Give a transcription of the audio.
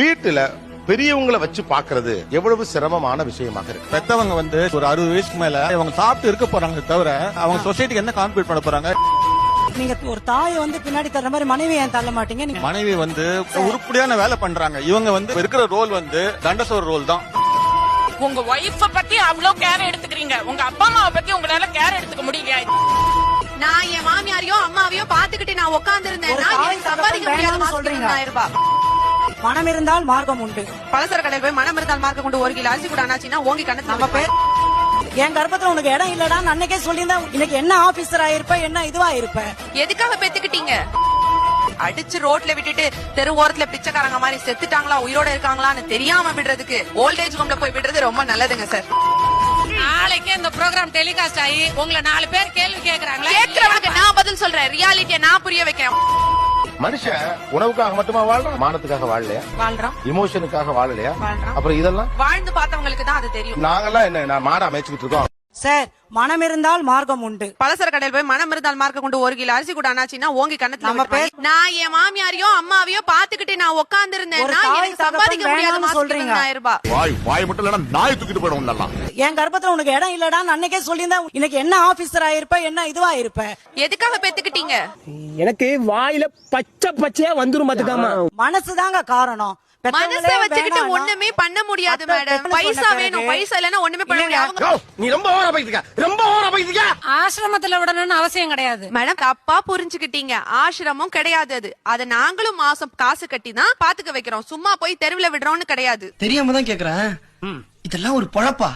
வீட்டுல பெரியவங்களை வச்சு பாக்குறது எவ்வளவு சிரமமான விஷயமாக இருக்கு. பெத்தவங்க வந்து ஒரு அறுபது வயசுக்கு மேல அவங்க சாப்பிட்டு இருக்க போறாங்க தவிர அவங்க சொசைட்டிக்கு என்ன கான்ட்ரிபியூட் பண்ண போறாங்க? நீங்க ஒரு தாயை வந்து பின்னாடி தர்ற மாதிரி மனைவி ஏன் தள்ள மாட்டீங்க? நீங்க மனைவி வந்து உருப்படியான வேலை பண்றாங்க. இவங்க வந்து இருக்கிற ரோல் வந்து தண்டசோர் ரோல் தான். உங்க ஒய்ஃப பத்தி அவ்வளவு கேர் எடுத்துக்கிறீங்க. உங்க அப்பா அம்மாவை பத்தி உங்களால கேர் எடுத்துக்க முடியல நான் என் மாமியாரையோ அம்மாவையோ பாத்துக்கிட்டு நான் உட்கார்ந்து எனக்கு சம்பாதிக்க முடியாத சொல்றீங்க. மனம் இருந்தால் மார்க்கம் உண்டு. பலசர கடையில் போய் மனம் இருந்தால் மார்க்க கொண்டு ஒரு கிலோ அரிசி கூட அண்ணாச்சின்னா ஓங்கி கண்ணத்துல நம்ம பேர் என் கர்ப்பத்துல உனக்கு இடம் இல்லடான்னு அன்னைக்கே சொல்லியிருந்தா இன்னைக்கு என்ன ஆபீசர் ஆயிருப்ப என்ன இதுவா இருப்ப? எதுக்காக பெத்துக்கிட்டீங்க? அடிச்சு ரோட்ல விட்டுட்டு தெரு ஓரத்துல பிச்சைக்காரங்க மாதிரி செத்துட்டாங்களா? உயிரோட இருக்காங்களான்னு தெரியாம விடுறதுக்கு ஓல்டேஜ் ஹோம்ல போய் விடுறது ரொம்ப நல்லதுங்க சார் நாளைக்கு இந்த ப்ரோக்ராம் டெலிகாஸ்ட் ஆகி உங்களை நாலு பேர் கேள்வி கேக்குறாங்களா? கேட்கறவனுக்கு நான் பதில் சொல்றேன். ரியாலிட்டியை நான் புரிய வைக்கிறேன். மனுஷன் உணவுக்காக மட்டுமா வாழ்றான்? மானத்துக்காக வாழலையா? வாழ்றான். இமோஷனுக்காக வாழலையா. அப்புறம் இதெல்லாம்? வாழ்ந்து பார்த்தவங்களுக்கு தான் அது தெரியும். நாங்கெல்லாம் என்ன நான் மாடா மேய்ச்சிக்கிட்டு இருக்கோம். சார் மனம் இருந்தால் மார்க்கம் உண்டு. பலசர கடையில் போய் மனம் இருந்தால் மார்க்க கொண்டு ஒரு கிலோ அரிசி கூட அண்ணாச்சின்னா ஓங்கி கண்ணத்துல நம்ம விட்டுருவாங்க. நான் என் மாமியாரையோ அம்மாவையோ பாத்துக்கிட்டு நான் உட்கார்ந்து எனக்கு சம்பாதிக்க முடியாத சொல்றீங்க. வாய் வாய் மட்டும் இல்லைன்னா நாய் தூக்கிட்டு போயிடும் நல்லா என் கர்ப்பத்துல உனக்கு இடம் இல்லடான்னு அன்னைக்கே சொல்லியிருந்தா இன்னைக்கு என்ன ஆபீசர் ஆயிருப்ப என்ன இதுவா இருப்ப? எதுக்காக பெத்துக்கிட்டீங்க? எனக்கு வாயில பச்சை பச்சையா வந்துரும் பாத்துக்காமா. மனசுதாங்க காரணம். மனசை வச்சுக்கிட்டு ஒண்ணுமே பண்ண முடியாது மேடம். பைசா வேணும் பைசா இல்லைன்னா ஒண்ணுமே பண்ண முடியாது. நீ ரொம்ப ஓர பைத்தியா ரொம்ப ஆசிரமத்துல விடணும்னு அவசியம் கிடையாது. மேடம் தப்பா புரிஞ்சுக்கிட்டீங்க. ஆசிரமம் கிடையாது அது. அத நாங்களும் மாசம் காசு கட்டி தான் பாத்துக்க வைக்கிறோம். சும்மா போய் தெருவுல விடுறோம்னு கிடையாது. தெரியாம தான் கேக்குறேன். இதெல்லாம் ஒரு பொழப்பா?